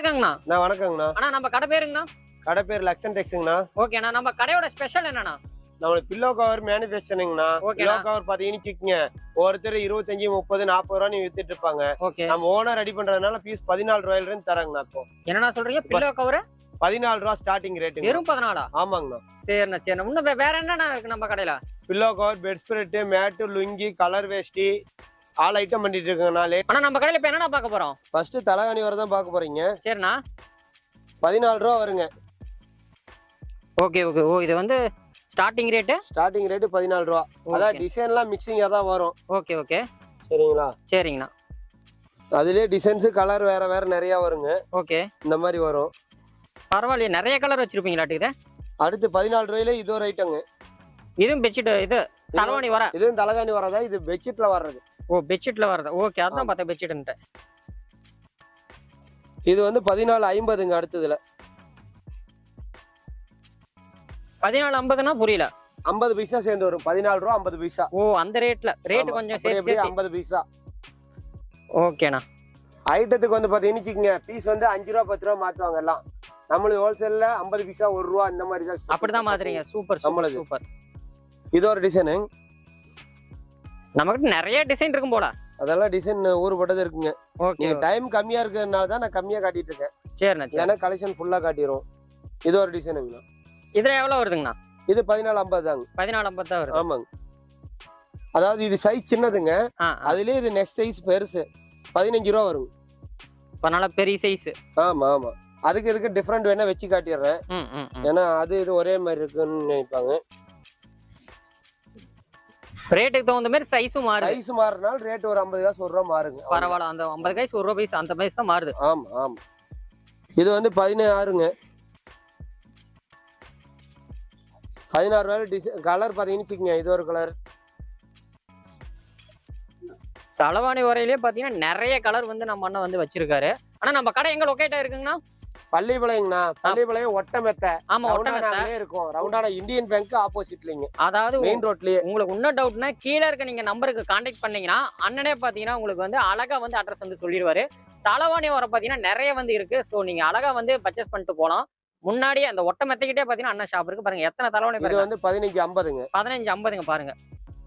வணக்கங்கண்ணா. அண்ணா வணக்கங்கண்ணா. அண்ணா நம்ம கடை பேருங்கண்ணா. கடை பேர் லக்ஷன் டெக்ஸுங்கண்ணா. ஓகேண்ணா நம்ம கடையோட ஸ்பெஷல் என்னண்ணா? நம்மளுக்கு பில்லோ கவர் மேனுஃபேக்சரிங்ண்ணா ஓகேண்ணா. பில்லோ கவர் பாத்தீங்கன்னு வச்சுக்கோங்க. ஒருத்தர் இருபத்தஞ்சு முப்பது நாற்பது ரூபா நீங்க வித்துட்டு இருப்பாங்க. நம்ம ஓனர் ரெடி பண்றதுனால பீஸ் பதினாலு ரூபாயில இருந்து தராங்கண்ணா இப்போ. என்னண்ணா சொல்றீங்க? பில்லோ கவர் பதினாலு ரூபா ஸ்டார்டிங் ரேட்டுங்க வெறும் பதினாலா? ஆமாங்கண்ணா. சரிண்ணா சரிண்ணா. இன்னும் வேற என்னண்ணா இருக்கு நம்ம கடையில? Pillow cover bed spread mat lungi colour veshti all item பண்ணிட்டு லேட் அண்ணா நம்ம கடையில இப்ப என்னண்ணா பார்க்க போறோம்? ஃபர்ஸ்ட் தலைகாணி வர தான் பார்க்க போறீங்க. சரிண்ணா. பதினாலு ரூபா வருங்க. Okay okay. ஓ இது வந்து ஸ்டார்டிங் ரேட்டு ஸ்டார்டிங் ரேட்டு பதினாலு ரூபா. அதான் டிசைன்லாம் மிக்சிங்கா தான் வரும். Okay okay. சரிங்களா? சரிங்கண்ணா. அதுலயே டிசைன்ஸ் கலர் வேற வேற நிறைய வருங்க. ஓகே. இந்த மாதிரி வரும். பரவாயில்லையே. நிறைய கலர் வச்சிருப்பீங்களாட்டுக்குது அடுத்து பதினாலு ரூபாயில இது ஒரு ஐட்டங்க இதுவும் பெட்ஷீட் இது தலைவாணி வர இதுவும் தலைகாணி வரதா இது பெட்ஷீட்ல வர்றது. ஓ பெட்ஷீட்ல வருது ஓகே அதான் பார்த்தேன் பெட்ஷீட்ன்ட்டு இது வந்து பதினாலு ஐம்பதுங்க அடுத்ததுல. பதினாலு ஐம்பதுனா புரியல. ஐம்பது பைசா சேர்ந்து வரும். பதினாலு ரூபா ஐம்பது பைசா. ஓ அந்த ரேட்ல ரேட். கொஞ்சம் சேர்த்து ஐம்பது பைசா. ஓகேண்ணா ஐட்டத்துக்கு வந்து பாத்தீங்கன்னு வச்சுக்கோங்க பீஸ் வந்து அஞ்சு ரூபா பத்து ரூபா மாத்துவாங்க எல்லாம். நம்மளுக்கு ஹோல்சேல்ல ஐம்பது பைசா ஒரு ரூபா இந்த மாதிரி தான் அப்படிதான் மாதிரிங்க சூப்பர். சூப்பர் இது ஒரு டிசைனு நம்மகிட்ட நிறைய டிசைன் இருக்கும் போல. அதெல்லாம் டிசைன் ஊறுபட்டது இருக்குங்க. ஓகே டைம் கம்மியா இருக்கிறதுனால தான் நான் கம்மியா காட்டிட்டு இருக்கேன். சரிண்ணா சரி. ஏன்னா கலெக்ஷன் ஃபுல்லா காட்டிடும் இது ஒரு டிசைனுங்கண்ணா இதுல எவ்வளவு வருதுங்கண்ணா? இது பதினாலு ஐம்பது தாங்க. பதினாலு ஐம்பது தான் வருது. ஆமாங்க. அதாவது இது சைஸ் சின்னதுங்க. அதுலயே இது நெக்ஸ்ட் சைஸ் பெருசு. பதினஞ்சு ரூபா இப்ப நல்லா பெரிய சைஸ் ஆமா ஆமா. அதுக்கு இதுக்கு டிஃப்ரெண்ட் வேணா வச்சு காட்டிடுறேன். ஏன்னா அது இது ஒரே மாதிரி இருக்குன்னு நினைப்பாங்க. ரேட்டுக்கு தகுந்த மாதிரி சைஸும் மாறுது. சைஸ் மாறினால ரேட் ஒரு ஐம்பது காசு ஒரு ரூபா மாறுங்க. பரவாயில்ல அந்த ஐம்பது காய்ஸ் ஒரு ரூபாய் அந்த பைஸ் தான் மாறுது. ஆமா ஆமா. இது வந்து பதினாறுங்க. பதினாறு ரூபாய் டிசைன் கலர் பாத்தீங்கன்னு வச்சுக்கோங்க இது ஒரு கலர் தலவாணி உரையிலேயே பாத்தீங்கன்னா நிறைய கலர் வந்து நம்ம அண்ணன் வந்து வச்சிருக்காரு. ஆனா நம்ம கடை எங்க லொக்கேட் ஆயிருக்குங்கண்ணா பள்ளிப்பாளையங்கண்ணா பள்ளிப்பாளையம் ஒட்ட மெத்த ஆமா ரவுண்டானாலே இருக்கும். ரவுண்டானா இந்தியன் பேங்க் ஆப்போசிட்லிங்க அதாவது மெயின் ரோட்லயே உங்களுக்கு இன்னும் டவுட்னா கீழே இருக்க நீங்க நம்பருக்கு காண்டாக்ட் பண்ணீங்கன்னா அண்ணனே பாத்தீங்கன்னா உங்களுக்கு வந்து அழகா வந்து அட்ரஸ் வந்து சொல்லிடுவாரு. தலவாணி வர பாத்தீங்கன்னா நிறைய வந்து இருக்கு. ஸோ நீங்க அழகா வந்து பர்ச்சேஸ் பண்ணிட்டு போலாம். முன்னாடியே அந்த ஒட்ட மெத்தைக்கிட்டே பாத்தீங்கன்னா அண்ணன் ஷாப் இருக்கு. பாருங்க எத்தனை தலவாணி இது வந்து பதினஞ்சு ஐம்பதுங்க. பதினஞ்சு ஐம்பதுங்க பாருங்க.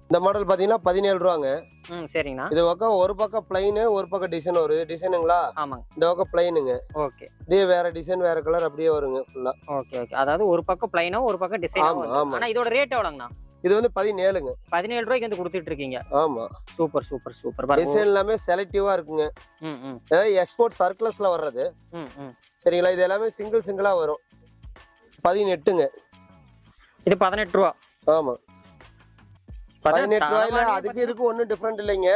இந்த மாடல் பாத்தீங்கன்னா பதினேழு ரூபாங்க. ம் சரிங்கண்ணா. இது பக்கம் ஒரு பக்கம் பிளைனு ஒரு பக்கம் டிசைன் ஒரு டிசைனுங்களா ஆமாங்க. இந்த பக்கம் பிளைனுங்க ஓகே. அப்படியே வேற டிசைன் வேற கலர் அப்படியே வருங்க ஃபுல்லா ஓகே ஓகே. அதாவது ஒரு பக்கம் பிளைனோ ஒரு பக்கம் ஆமா, டிசைனோ ஆமா. ஆனா இதோட ரேட் எவ்வளோங்கண்ணா? இது வந்து பதினேழுங்க. பதினேழு ரூபாய்க்கு வந்து கொடுத்துட்டு இருக்கீங்க. ஆமா. Super super super. டிசைன் எல்லாமே செலக்டிவா இருக்குங்க. அதாவது எக்ஸ்போர்ட் சர்க்குலஸ்ல வர்றது. ம் ம். சரிங்களா? இது எல்லாமே சிங்கிள் சிங்கிளா வரும். பதினெட்டுங்க. இது பதினெட்டு ரூபா. ஆமா. பதினெட்டு ரூபாயில அதுக்கு இதுக்கு ஒண்ணும் டிஃப்ரெண்ட் இல்லைங்க.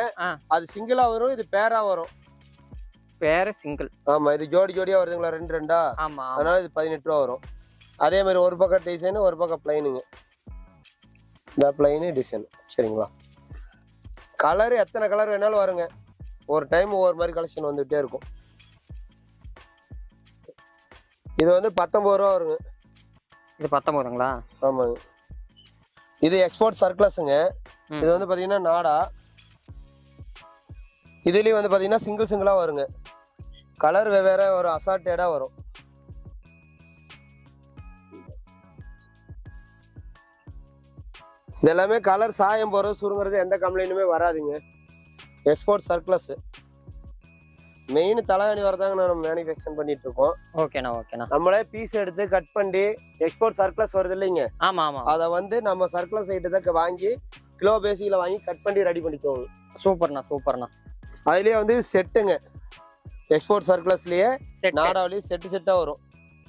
அது சிங்கிளா வரும் இது பேரா வரும். வேற சிங்கிள் ஆமா இது ஜோடி ஜோடியா வருதுங்களா ரெண்டு ரெண்டா? ஆமா. அதனால இது பதினெட்டு ரூபா வரும். அதே மாதிரி ஒரு பக்கம் டிசைன் ஒரு பக்கம் பிளைனுங்க இந்த பிளைனு டிசைன் சரிங்களா? கலர் எத்தனை கலர் வேணாலும் வருங்க. ஒரு டைம் ஒவ்வொரு மாதிரி கலெக்ஷன் வந்துகிட்டே இருக்கும். இது வந்து பத்தொன்பது ரூபா வருங்க. இது பத்தொன்பதுங்களா? ஆமாங்க. இது எக்ஸ்போர்ட் சர்க்ளஸுங்க ம். இது வந்து பாத்தீங்கன்னா நாடா. இதுலயும் வந்து பாத்தீங்கன்னா சிங்கிள் சிங்கிளா வருங்க. கலர் வெவ்வேறு வரும் அசார்டடா வரும். இது எல்லாமே கலர் சாயம் போறது சுருங்குறது எந்த கம்ப்ளைண்ட்டுமே வராதுங்க. எக்ஸ்போர்ட் சர்க்ளஸ் மெயின் தலைவணி வரதாங்க நம்ம மேனுஃபேக்சர் பண்ணிட்டு இருக்கோம் ஓகேண்ணா ஓகேண்ணா. நம்மளே பீஸ் எடுத்து கட் பண்ணி எக்ஸ்போர்ட் சர்க்ளஸ் வருது இல்லைங்க? ஆமா ஆமா. அதை வந்து நம்ம சைட்டு தான் வாங்கி கிலோ பேசிக்கில் வாங்கி கட் பண்ணி ரெடி பண்ணிக்குவோங்க சூப்பர்ண்ணா சூப்பர்ண்ணா. அதுலயே வந்து செட்டுங்க எக்ஸ்போர்ட் சர்க்குலர்ஸ்லயே செட் நாடாவிலேயே செட்டு செட்டா வரும்.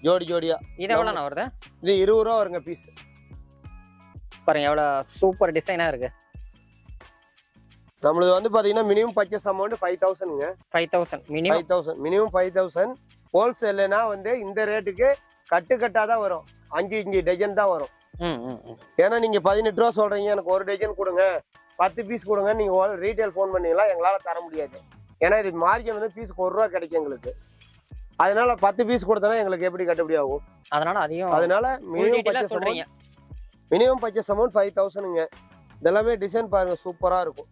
ஜோடி ஜோடியா. இது எவ்வளோண்ணா வருது? இது இருபது ரூபா வருங்க பீஸ் பாருங்க எவ்வளவு சூப்பர் டிசைனா இருக்கு. நம்மளது வந்து பாத்தீங்கன்னா minimum purchase amount five தௌசண்ட்ங்க five thousand minimum five thousand minimum five thousand ஹோல்சேல்னா வந்து இந்த ரேட்டுக்கு கட்டு கட்டா தான் வரும். அஞ்சு அஞ்சு டஜன் தான் வரும். ஏன்னா நீங்க பதினெட்டு ரூபா சொல்றீங்க எனக்கு ஒரு டஜன் கொடுங்க. பத்து பீஸ் கொடுங்க நீங்க ரீட்டைல் ஃபோன் பண்ணீங்களா எங்களால தர முடியாது. ஏன்னா இது மார்ஜின் வந்து பீஸ்க்கு ஒரு ரூபா கிடைக்கும் எங்களுக்கு. அதனால பத்து பீஸ் கொடுத்தனா எங்களுக்கு எப்படி கட்டுப்படி ஆகும்? அதனால அதையும் அதனால minimum purchase amount minimum purchase amount five தௌசண்ட்ங்க இதெல்லாமே டிசைன் பாருங்க சூப்பரா இருக்கும்.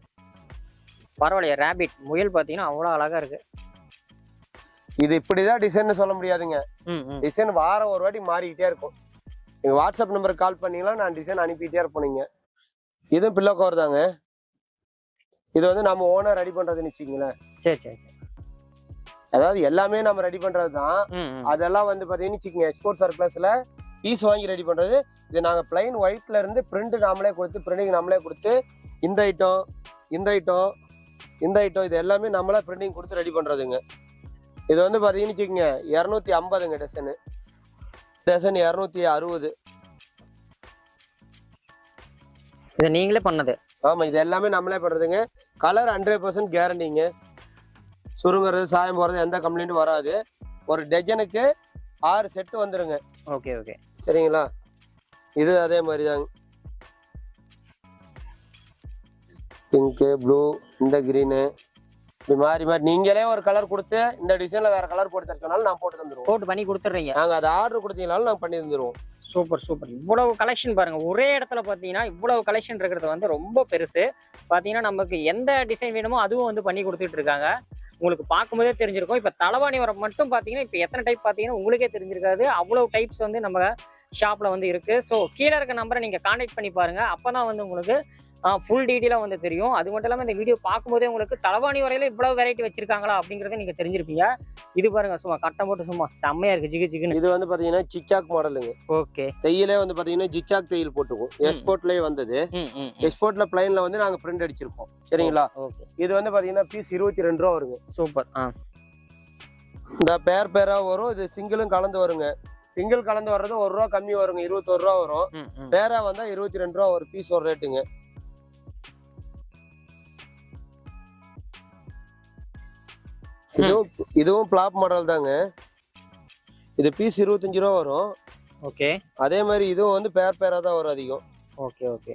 பரவாயில்லையே ரேபிட் முயல் பாத்தீங்கன்னா அவ்வளவு அழகா இருக்கு. இது இப்படிதான் டிசைன் சொல்ல முடியாதுங்க. டிசைன் வாரம் ஒரு வாட்டி மாறிக்கிட்டே இருக்கும். நீங்க வாட்ஸ்அப் நம்பருக்கு கால் பண்ணீங்கன்னா நான் டிசைன் அனுப்பிட்டே இருப்பேன் நீங்க. இதுவும் பில்லோ கவர் தாங்க. இது வந்து நம்ம ஓனர் ரெடி பண்றதுன்னு வச்சுக்கங்களேன். சரி சரி. அதாவது எல்லாமே நம்ம ரெடி பண்றது தான் அதெல்லாம் வந்து பாத்தீங்கன்னு வச்சுக்கோங்க எக்ஸ்போர்ட் சர்ப்ளஸ்ல பீஸ் வாங்கி ரெடி பண்றது. இது நாங்க பிளைன் ஒயிட்ல இருந்து பிரிண்ட் நாமளே கொடுத்து பிரிண்டிங் நாமளே கொடுத்து இந்த ஐட்டம் இந்த ஐட்டம் இந்த ஐட்டம் இது எல்லாமே நம்மளா பிரிண்டிங் கொடுத்து ரெடி பண்றதுங்க. இது வந்து பாத்தீங்கன்னு வச்சுக்கோங்க இரநூத்தி ஐம்பதுங்க டசனு டசன் இரநூத்தி அறுபது. இது நீங்களே பண்ணது? ஆமா இது எல்லாமே நம்மளே பண்றதுங்க. கலர் ஹண்ட்ரட் பர்சன்ட் கேரண்டிங்க சுருங்குறது சாயம் போறது எந்த கம்ப்ளைண்ட்டும் வராது. ஒரு டஜனுக்கு ஆறு செட்டு வந்துருங்க. Okay okay. சரிங்களா? இது அதே மாதிரி தாங்க பிங்க்கு ப்ளூ இந்த க்ரீனு இப்படி மாறி மாறி நீங்களே ஒரு கலர் கொடுத்து இந்த டிசைன்ல வேற கலர் போட்டு தரனாலும் நான் போட்டு தந்துருவோம். போட்டு பண்ணி கொடுத்துட்றீங்க நாங்க அதை ஆர்டர் கொடுத்தீங்கனாலும் நாங்க பண்ணி தந்துருவோம். Super super. இவ்வளவு கலெக்ஷன் பாருங்க. ஒரே இடத்துல பார்த்தீங்கன்னா இவ்வளவு கலெக்ஷன் இருக்கிறது வந்து ரொம்ப பெருசு. பார்த்தீங்கன்னா நமக்கு எந்த டிசைன் வேணுமோ அதுவும் வந்து பண்ணி கொடுத்துட்டு இருக்காங்க. உங்களுக்கு பார்க்கும்போதே தெரிஞ்சிருக்கும். இப்போ தலவாணி வர மட்டும் பார்த்தீங்கன்னா இப்போ எத்தனை டைப் பார்த்தீங்கன்னா உங்களுக்கே தெரிஞ்சிருக்காது. அவ்வளவு டைப்ஸ் வந்து நம்ம ஷாப்ல வந்து இருக்கு. ஸோ கீழே இருக்க நம்பரை நீங்க கான்டாக்ட் பண்ணி பாருங்க. அப்பதான் வந்து உங்களுக்கு ஃபுல் டீட்டெயிலாக வந்து தெரியும். அது மட்டும் இல்லாமல் இந்த வீடியோ பார்க்கும்போதே உங்களுக்கு தலவாணி வரையில இவ்வளவு வெரைட்டி வச்சிருக்காங்களா அப்படிங்கறத நீங்க தெரிஞ்சிருப்பீங்க. இது பாருங்க சும்மா கட்டம் போட்டு சும்மா செம்மையா இருக்கு ஜிகு ஜிகுன்னு. இது வந்து பாத்தீங்கன்னா சிச்சாக் மாடலுங்க ஓகே. தையிலே வந்து பாத்தீங்கன்னா ஜிச்சாக் தையல் போட்டுக்கும். எக்ஸ்போர்ட்லயே வந்தது. எக்ஸ்போர்ட்ல பிளைன்ல வந்து நாங்க பிரிண்ட் அடிச்சிருக்கோம் சரிங்களா? இது வந்து பாத்தீங்கன்னா பீஸ் இருபத்தி ரெண்டு ரூபா வருங்க. சூப்பர் இந்த பேர் பேரா வரும். இது சிங்கிளும் கலந்து வருங்க. சிங்கிள் கலந்து வர்றது ஒரு ரூபா கம்மி வருங்க. இருபத்தொரு ரூபா வரும். பேரா வந்தா இருபத்தி ரெண்டு ரூபா ஒரு பீஸ் ஒரு ரேட்டுங்க இதுவும் இதுவும் பிளாப் மாடல் தாங்க. இது பீஸ் இருபத்தஞ்சு ரூபா வரும். ஓகே. அதே மாதிரி இதுவும் வந்து பேர் பேரா தான் வரும் அதிகம். Okay okay.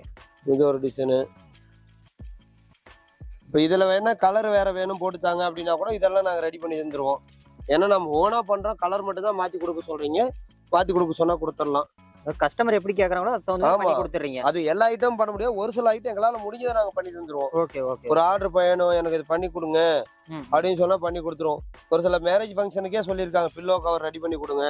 இது ஒரு டிசைனு இப்போ இதுல வேணா கலர் வேற வேணும் போட்டுத்தாங்க அப்படின்னா கூட இதெல்லாம் நாங்க ரெடி பண்ணி தந்துருவோம். ஏன்னா நம்ம ஓனா பண்றோம் கலர் மட்டும் தான் மாத்தி கொடுக்க சொல்றீங்க. மாத்தி கொடுக்க சொன்னா கொடுத்துடலாம். கஸ்டமர் எப்படி கேக்குறாங்களோ அதை தகுந்த. பண்ணி கொடுத்துறீங்க அது எல்லா ஐட்டம் பண்ண முடியாது. ஒரு சில ஐட்டம் எங்களால முடிஞ்சதை நாங்க பண்ணி தந்துருவோம். Okay okay. ஒரு ஆர்டர் பையனும் எனக்கு இது பண்ணி கொடுங்க அப்படின்னு சொன்னா பண்ணி கொடுத்துருவோம் ஒரு சில மேரேஜ் ஃபங்க்ஷனுக்கே சொல்லியிருக்காங்க. பில்லோ கவர் ரெடி பண்ணி கொடுங்க.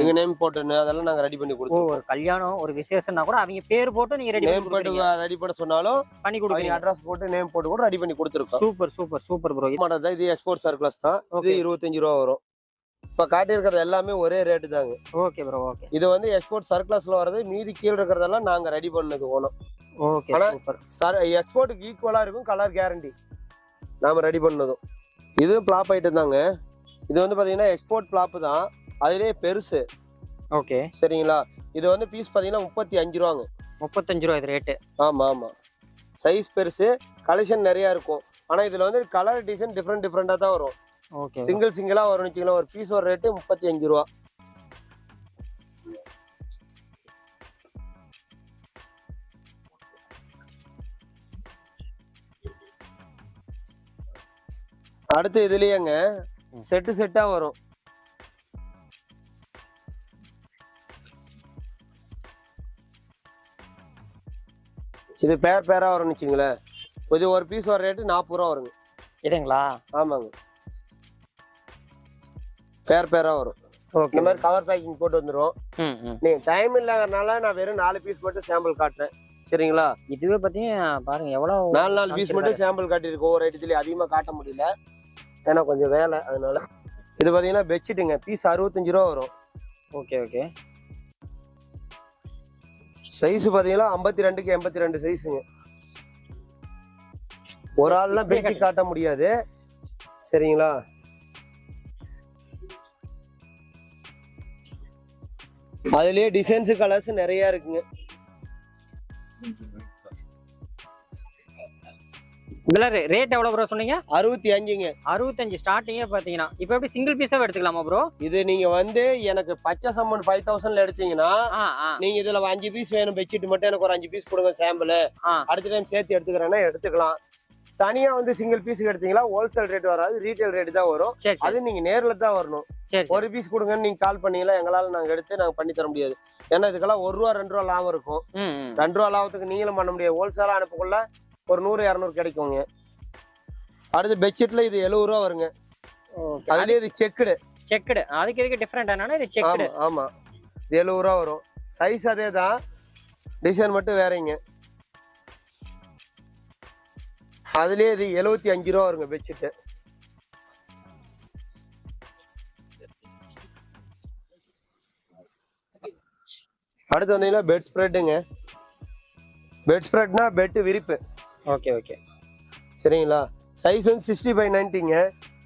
எங்க நேம் போட்டுன்னு அதெல்லாம் நாங்க ரெடி பண்ணி ஓ கொடுத்துருவோம். ஒரு கல்யாணம் ஒரு விசேஷம்னா கூட அவங்க பேர் போட்டு நீங்க ரெடி நேம் போட்டு ரெடி பண்ண சொன்னாலும் பண்ணி கொடுக்குறீங்க. அட்ரஸ் போட்டு நேம் போட்டு கூட ரெடி பண்ணி கொடுத்துருக்கோம். சூப்பர் சூப்பர் சூப்பர் ப்ரோ இது எக்ஸ்போர்ட் சர்ப்ளஸ் தான். இது. இருபத்தஞ்சு ரூபா வரும். இப்ப காட்டியிருக்கிறது எல்லாமே ஒரே ரேட்டு தாங்க. ஓகே ப்ரோ ஓகே இது வந்து எக்ஸ்போர்ட் சர்ப்ளஸ்ல வர்றது மீதி கீழே இருக்கிறதெல்லாம் நாங்க ரெடி பண்ணது ஓனம். ஓகே ஆனா- சூப்பர் சர் எக்ஸ்போர்ட்டுக்கு ஈக்குவலா இருக்கும் கலர் கேரண்டி நாம ரெடி பண்ணதும். இது பிளாப் ஐட்டம் தாங்க இது வந்து பாத்தீங்கன்னா எக்ஸ்போர்ட் பிளாப் தான். அதுலயே பெருசு. ஓகே சரிங்களா? இது வந்து பீஸ் பாத்தீங்கன்னா முப்பத்தி அஞ்சு ரூபாங்க. முப்பத்தஞ்சு ரூபா இது ரேட்டு ஆமா ஆமா. சைஸ் பெருசு கலெக்ஷன் நிறைய இருக்கும். ஆனா இதுல வந்து கலர் டிசைன் டிஃப்ரெண்ட் டிஃப்ரெண்டா தான் வரும். சிங்கிள் சிங்கிளா வரும்னு வச்சுக்கலாம் ஒரு பீஸ் ஒரு ரேட்டு முப்பத்தி அஞ்சு ரூபா. அடுத்து இதுலயேங்க செட்டு செட்டா வரும். இது பேர் பேரா வரும்னு வச்சுங்களேன் இது ஒரு பீஸ் ஒரு ரேட்டு நாற்பது ரூபா வருங்க. இதுங்களா? ஆமாங்க. பேர் பேரா வரும். ஓகே இந்த மாதிரி கவர் பேக்கிங் போட்டு வந்துரும். ம் ம். நீங்க டைம் இல்லைங்கிறனால நான் வெறும் நாலு பீஸ் மட்டும் சாம்பிள் காட்டுறேன். சரிங்களா? இதுவே பார்த்தீங்கன்னா பாருங்க எவ்வளோ நாலு நாலு பீஸ் மட்டும் சாம்பிள் காட்டியிருக்கோம் ஒவ்வொரு ஐட்டத்துலயும் அதிகமா காட்ட முடியல. ஏன்னா கொஞ்சம் வேலை அதனால. இது பாத்தீங்கன்னா பெட்ஷீட்டுங்க பீஸ் அறுபத்தஞ்சு ரூபா வரும். ஓகே ஓகே சைஸ் பாத்தீங்கன்னா ஐம்பத்தி ரெண்டுக்கு எண்பத்தி ரெண்டு சைஸுங்க ஒரு ஆள்லாம் பெட்ஷீட் காட்ட முடியாது. சரிங்களா? அதுலயே டிசைன்ஸ் கலர்ஸ் நிறைய இருக்குங்க. இதெல்லாம் ரேட் எவ்வளோ ப்ரோ சொன்னீங்க? அறுபத்தி அஞ்சுங்க. அறுபத்தஞ்சு ஸ்டார்டிங்கே பார்த்தீங்கன்னா இப்போ எப்படி சிங்கிள் பீஸாக எடுத்துக்கலாமா ப்ரோ இது நீங்க வந்து எனக்கு பச்சை சம்மன் ஃபைவ் தௌசண்ட்ல எடுத்தீங்கன்னா நீங்க இதுல அஞ்சு பீஸ் வேணும் பெட்ஷீட் மட்டும் எனக்கு ஒரு அஞ்சு பீஸ் கொடுங்க சாம்பிள். அடுத்த டைம் சேர்த்து எடுத்துக்கிறேன்னா எடுத்துக்கலாம். தனியா வந்து சிங்கிள் பீஸ் எடுத்தீங்களா ஹோல்சேல் ரேட் வராது ரீட்டைல் ரேட் தான் வரும். அது நீங்க நேர்ல தான் வரணும். ஒரு பீஸ் கொடுங்கன்னு நீங்க கால் பண்ணீங்களா எங்களால நாங்க எடுத்து நாங்க பண்ணி தர முடியாது. ஏன்னா இதுக்கெல்லாம் ஒரு ரூபா ரெண்டு ரூபா லாபம் இருக்கும். ரெண்டு ரூபா லாபத்துக்கு நீங்களும் பண்ண முடியாது. ஹோல்சேலா அனுப்பக்குள்ள ஒரு நூறு இரநூறு கிடைக்குங்க. அடுத்து பெட்ஷீட்ல இது எழுபது ரூபா வருங்க. அதுலயே இது செக்குடு செக்குடு அதுக்கு இதுக்கு டிஃப்ரெண்ட் என்னன்னா இது செக்குடு ஆமா இது எழுபது ரூபா வரும். சைஸ் அதே தான் டிசைன் மட்டும் வேறங்க. அதுலயே இது எழுபத்தி அஞ்சு ரூபா வருங்க பெட்ஷீட்டு அடுத்து வந்தீங்கன்னா பெட் ஸ்ப்ரெட்டுங்க பெட் ஸ்ப்ரெட்னா பெட் விரிப்பு. ஓகே ஓகே சரிங்களா? சைஸ் வந்து சிக்ஸ்டி ஃபைவ் நைன்ட்டிங்க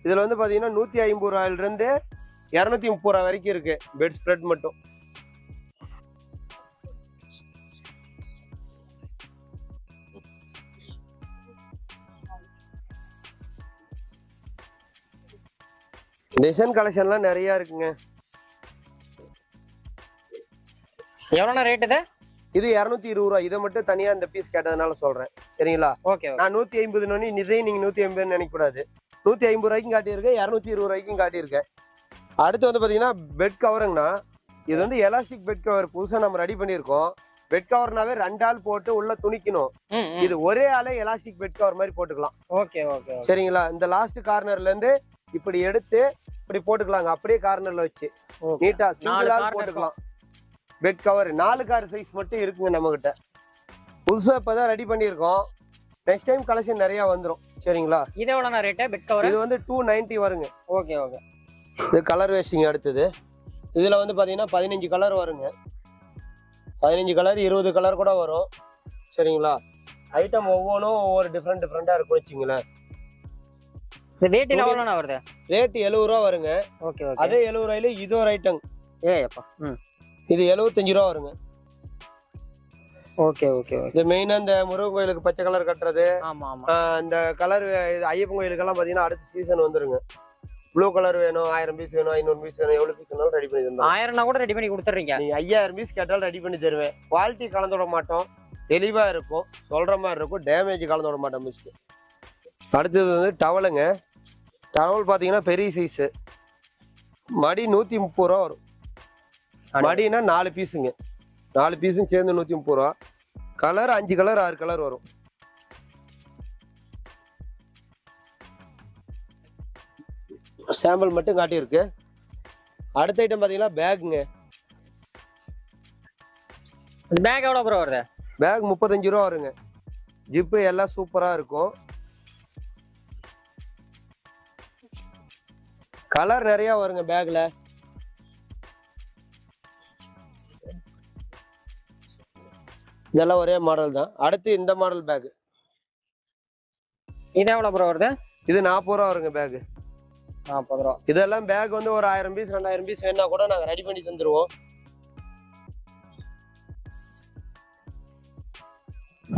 இதில் வந்து பார்த்தீங்கன்னா நூற்றி ஐம்பது ரூபாயிலிருந்து இரநூத்தி முப்பது ரூபா வரைக்கும் இருக்கு பெட் ஸ்ப்ரெட் மட்டும். டிசைன் கலெக்ஷன்லாம் நிறைய இருக்குங்க. எவ்வளோண்ணா ரேட் இது? இது இரநூத்தி இருபது ரூபா. இதை மட்டும் தனியாக இந்த பீஸ் கேட்டதுனால சொல்கிறேன் சரிங்களா? ஓகே நான் நூற்றி ஐம்பது நோனி இதையும் நீங்கள் நூற்றி ஐம்பதுன்னு நினைக்கக்கூடாது. நூற்றி ஐம்பது ரூபாய்க்கும் காட்டியிருக்கேன். இரநூத்தி இருபது ரூபாய்க்கும் காட்டியிருக்கேன். அடுத்து வந்து பார்த்தீங்கன்னா பெட் கவருங்கண்ணா இது வந்து எலாஸ்டிக் பெட் கவர் புதுசாக நம்ம ரெடி பண்ணியிருக்கோம். பெட் கவர்னாவே ரெண்டு ஆள் போட்டு உள்ள துணிக்கணும். இது ஒரே ஆளே எலாஸ்டிக் பெட் கவர் மாதிரி போட்டுக்கலாம். ஓகே ஓகே சரிங்களா? இந்த லாஸ்ட் கார்னர்ல இருந்து இப்படி எடுத்து இப்படி போட்டுக்கலாங்க. அப்படியே கார்னர்ல வச்சு. நீட்டா நாலு சிங்கிள் ஆள் corner போட்டுக்கலாம். பெட் கவர் நாலு கார் சைஸ் மட்டும் இருக்குங்க நம்ம கிட்ட புதுசா இப்பதான் ரெடி பண்ணியிருக்கோம். நெக்ஸ்ட் டைம் கலெக்ஷன் நிறைய வந்துரும். சரிங்களா? இது எவ்வளோண்ணா ரேட்டு பெட் கவர் இது வந்து டூ நைன்டி வருங்க. ஓகே ஓகே இது கலர் வேஸ்டிங் அடுத்தது. இதுல வந்து பாத்தீங்கன்னா பதினஞ்சு கலர் வருங்க. பதினஞ்சு கலர் இருபது கலர் கூட வரும். சரிங்களா? ஐட்டம் ஒவ்வொன்றும் ஒவ்வொரு டிஃப்ரெண்ட் டிஃப்ரெண்டா இருக்கும் வச்சுங்களேன். இந்த ரேட் எவ்வளோண்ணா வருது? ரேட் எழுபது ரூபா வருங்க. ஓகே ஓகே அதே எழுபது ரூபாயில இது ஒரு ஐட்டம் ஏ அப்பா. ம். இது எழுபத்தஞ்சு ரூபா வருங்க ஓகே ஓகே இது மெயினா இந்த முருகன் கோயிலுக்கு பச்சை கலர் கட்டுறது. இந்த கலர் ஐயப்பன் கோயிலுக்கெல்லாம் பாத்தீங்கன்னா அடுத்த சீசன் வந்துருங்க. ப்ளூ கலர் வேணும் ஆயிரம் பீஸ் வேணும் ஐநூறு பீஸ் வேணும் எவ்வளவு பீஸ் வேணாலும் ரெடி பண்ணி தந்தோம் ஆயிரம்னா கூட ரெடி பண்ணி கொடுத்துட்றீங்க. நீங்க ஐயாயிரம் பீஸ் கேட்டாலும் ரெடி பண்ணி தருவேன். குவாலிட்டி கலந்து விட மாட்டோம். தெளிவா இருக்கும். சொல்ற மாதிரி இருக்கும். டேமேஜ் கலந்து விட மாட்டோம் மிஸ்ட் அடுத்தது வந்து டவலுங்க. டவல் பாத்தீங்கன்னா பெரிய சைஸ் மடி நூத்தி முப்பது ரூபா வரும். மடினா நாலு பீஸுங்க நாலு பீஸும் சேர்ந்து நூத்தி முப்பது ரூபா. கலர் அஞ்சு கலர் ஆறு கலர் வரும். சாம்பிள் மட்டும் காட்டியிருக்கு. அடுத்த ஐட்டம் பாத்தீங்கன்னா பேக்குங்க பேக் எவ்வளோ ப்ரோ வருது? பேக் முப்பத்தஞ்சு ரூபா வருங்க. ஜிப்பு எல்லாம் சூப்பரா இருக்கும். கலர் நிறைய வருங்க பேக்ல. இதெல்லாம் ஒரே மாடல் தான். அடுத்து இந்த மாடல் பேக் இது எவ்வளோ ப்ரோ வருது? இது நாற்பது ரூபா வருங்க பேக் நாற்பது ரூபா. இதெல்லாம் பேக் வந்து ஒரு ஆயிரம் பீஸ் ரெண்டாயிரம் பீஸ் வேணா கூட நாங்க ரெடி பண்ணி தந்துருவோம்.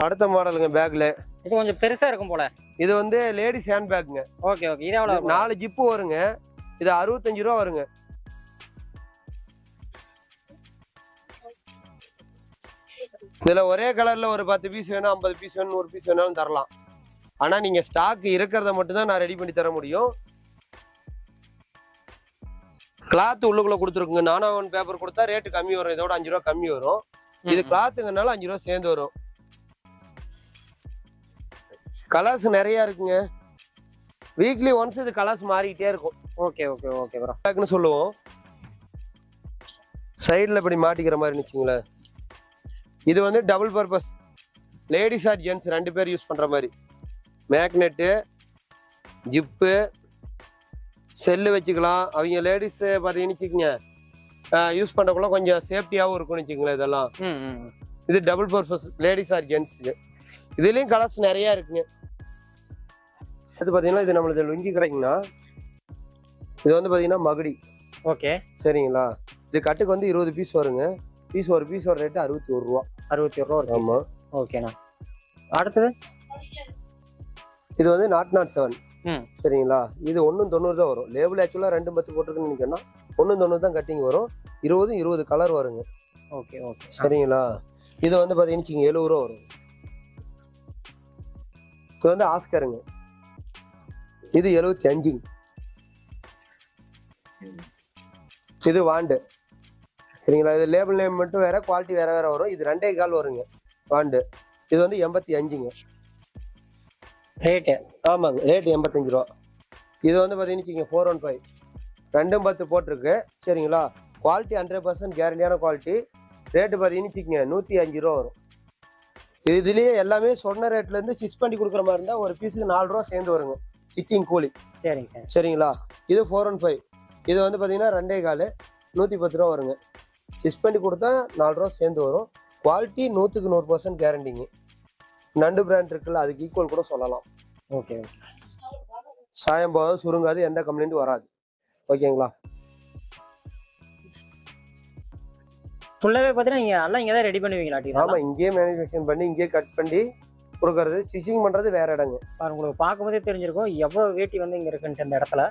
அடுத்த மாடலுங்க பேக்ல இது கொஞ்சம் பெருசா இருக்கும் போல. இது வந்து லேடிஸ் ஹேண்ட் பேக்குங்க ஓகே ஓகே இது எவ்வளோ நாலு ஜிப்பு வருங்க. இது அறுபத்தஞ்சு ரூபா வருங்க. இதுல ஒரே கலர்ல ஒரு பத்து பீஸ் வேணும் ஐம்பது பீஸ் வேணும் நூறு பீஸ் வேணாலும் தரலாம். ஆனா நீங்க ஸ்டாக் இருக்கிறத மட்டும் தான் நான் ரெடி பண்ணி தர முடியும். கிளாத் உள்ளுக்குள்ள கொடுத்துருக்குங்க. நானா ஒன் பேப்பர் கொடுத்தா ரேட்டு கம்மி வரும். இதோட அஞ்சு ரூபா கம்மி வரும். இது கிளாத்துங்கனால அஞ்சு ரூபா சேர்ந்து வரும். கலர்ஸ் நிறைய இருக்குங்க. வீக்லி ஒன்ஸ் இது கலர்ஸ் மாறிக்கிட்டே இருக்கும். ஓகே ஓகே ஓகே ப்ரோ பேக்னு சொல்லுவோம். சைடில் இப்படி மாட்டிக்கிற மாதிரி வச்சுங்களேன் இது வந்து double purpose ladies or gents ரெண்டு பேர் யூஸ் பண்ணுற மாதிரி. மேக்னெட்டு ஜிப்பு செல்லு வச்சுக்கலாம். அவங்க லேடிஸ் பார்த்தீங்கன்னு வச்சுக்கோங்க யூஸ் பண்ணுறக்குள்ள கொஞ்சம் சேஃப்டியாகவும் இருக்கும்னு வச்சுங்களேன் இதெல்லாம். இது டபுள் பர்பஸ் லேடிஸ் ஆர் ஜென்ட்ஸுக்கு இதுலேயும் கலர்ஸ் நிறையா இருக்குங்க. அது பார்த்தீங்கன்னா இது நம்மளுக்கு லுங்கி கிடைக்குன்னா இது வந்து பார்த்தீங்கன்னா மகுடி. ஓகே. சரிங்களா? இது கட்டுக்கு வந்து இருபது பீஸ் வருங்க. பீஸ் ஒரு பீஸ் ஒரு ரேட்டு அறுபத்தி ஒரு ரூபா அறுபத்தி ஒரு ரூபா இருக்கு ஆமா. ஓகேண்ணா. அடுத்தது? இது வந்து நாட் நாட் செவன் ம். சரிங்களா? இது ஒன்றும் தொண்ணூறு தான் வரும். லேபிள் ஆக்சுவலாக ரெண்டு பத்து போட்டிருக்குன்னு நினைக்கிறேன்னா ஒன்றும் தொண்ணூறு தான் கட்டிங் வரும். இருபதும் இருபது கலர் வருங்க. Okay okay. சரிங்களா? இது வந்து பார்த்தீங்கன்னு எழுபது ரூபா வரும். இது வந்து ஆஸ்கருங்க இது எழுபத்தி அஞ்சுங்க. இது வாண்டு. சரிங்களா? இது லேபிள் நேம் மட்டும் வேற குவாலிட்டி வேற வேற வரும். இது ரெண்டே கால் வருங்க. வாண்டு. இது வந்து எண்பத்தி அஞ்சுங்க. ரேட்டு? ஆமாங்க. ரேட் எண்பத்தஞ்சு ரூபா. இது வந்து பார்த்தீங்கன்னு ஃபோர் ஒன் ஃபைவ் ரெண்டும் பத்து போட்டிருக்கு. சரிங்களா? குவாலிட்டி ஹண்ட்ரட் பர்சன்ட் கேரண்டியான குவாலிட்டி ரேட்டு பார்த்தீங்கன்னு வச்சுக்கோங்க நூற்றி அஞ்சு ரூபா வரும். இதுலேயே எல்லாமே சொன்ன ரேட்லேருந்து ஸ்டிச் பண்ணி கொடுக்குற மாதிரி இருந்தால் ஒரு பீஸுக்கு நாலு ரூபா சேர்ந்து வருங்க. ஸ்டிச்சிங் கூலி. சரிங்க சார். சரிங்களா? இது ஃபோர் ஒன் ஃபைவ் இது வந்து பார்த்தீங்கன்னா ரெண்டே கால் நூற்றி பத்து ரூபா வருங்க. ஸ்டிச் பண்ணி கொடுத்தா நாலு ரூபா சேர்ந்து வரும். குவாலிட்டி நூற்றுக்கு நூறு பர்சன்ட் கேரண்டிங்க நண்டு பிராண்ட் இருக்குல்ல அதுக்கு ஈக்குவல் கூட சொல்லலாம். ஓகே சாயம் போகாது சுருங்காது எந்த கம்ப்ளைண்ட்டும் வராது. ஓகேங்களா ஃபுல்லாவே பார்த்தீங்கன்னா நல்லா இங்கே தான் ரெடி பண்ணுவீங்களா ஆமா இங்கேயே மேனுஃபேக்சர் பண்ணி இங்கேயே கட் பண்ணி கொடுக்கறது ஸ்டிச்சிங் பண்றது வேற இடங்க. உங்களுக்கு பார்க்கும்போதே தெரிஞ்சிருக்கும் எவ்வளவு வேட்டி வந்து இங்க இருக்குன்ட்டு இந்த இடத்துல.